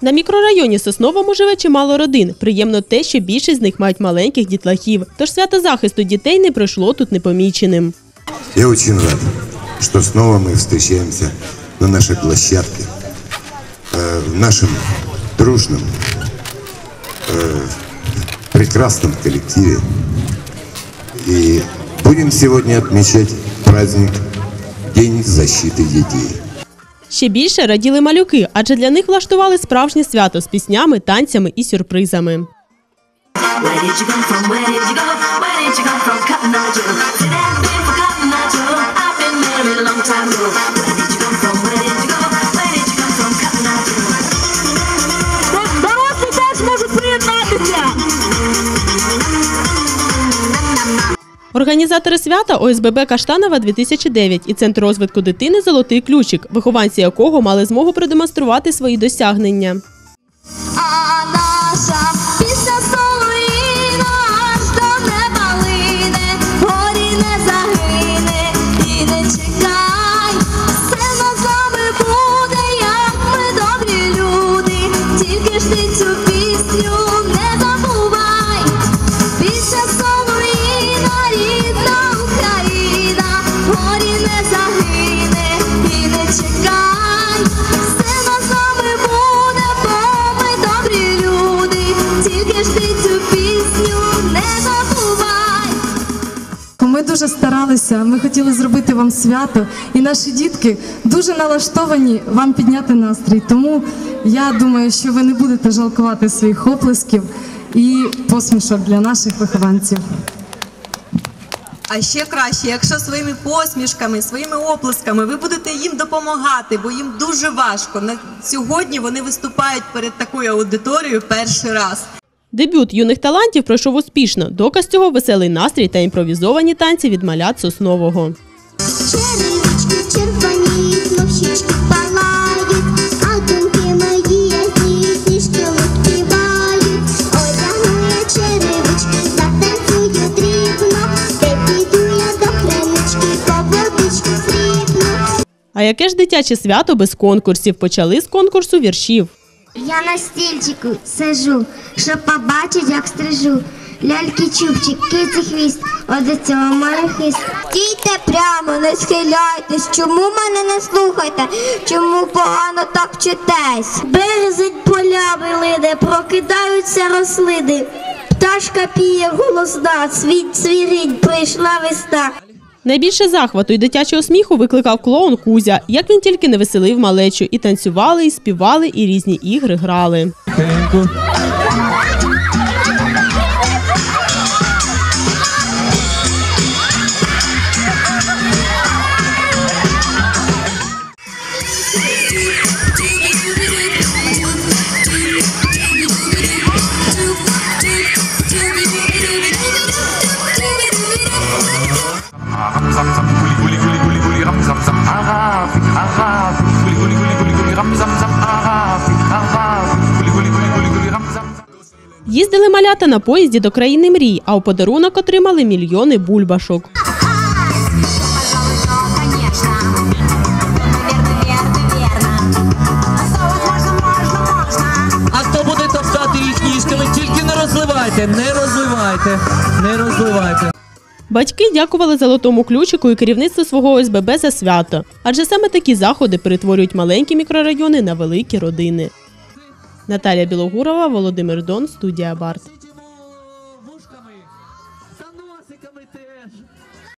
На мікрорайоні Сосновому живе чимало родин. Приємно те, що більшість з них мають маленьких дітлахів. Тож свято захисту дітей не пройшло тут непоміченим. Я очень рад, что снова мы встречаемся на нашей площадке, э, в нашем дружном, э, прекрасном коллективе. И будем сегодня отмечать праздник День защиты детей. Ще більше раділи малюки, адже для них влаштували справжнє свято з піснями, танцями і сюрпризами. Where did you come from? Where did you go? Where did you come from? Cotton Eye Joe. Організатори свята ОСББ Каштанова 2009 і Центр розвитку дитини Золотий ключик, вихованці якого мали змогу продемонструвати свої досягнення. А наша після аж до неба лине, горі не загине і не дуже старалися, ми хотіли зробити вам свято, і наші дітки дуже налаштовані вам підняти настрій. Тому я думаю, що ви не будете жалкувати своїх оплесків і посмішок для наших вихованців. А ще краще, якщо своїми посмішками, своїми оплесками ви будете їм допомагати, бо їм дуже важко. На сьогодні вони виступають перед такою аудиторією перший раз. Дебют юних талантів пройшов успішно. Доказ цього веселий настрій та імпровізовані танці від малят Соснового. А яке ж дитяче свято без конкурсів? Почали з конкурсу віршів. Я на стільчику сижу, щоб побачить, як стрижу. Ляльки чубчик, киці хвіст, от до цього маю хист. Стійте прямо, не схиляйтесь, чому мене не слухайте, чому погано так вчитесь? Березень полями лине, прокидаються рослини. Пташка піє голосна, світ свірінь, прийшла весна. Найбільше захвату і дитячого сміху викликав клоун Кузя. Як він тільки не веселив малечу, і танцювали, і співали, і різні ігри грали. Їздили малята на поїзді до країни мрій, а у подарунок отримали мільйони бульбашок. А хто буде топтати їх ніжками, тільки не розливайте, не розливайте, не розливайте. Батьки дякували золотому ключику і керівництву свого ОСББ за свято, адже саме такі заходи перетворюють маленькі мікрорайони на великі родини. Наталія Білогурова, Володимир Дон, студія Барт.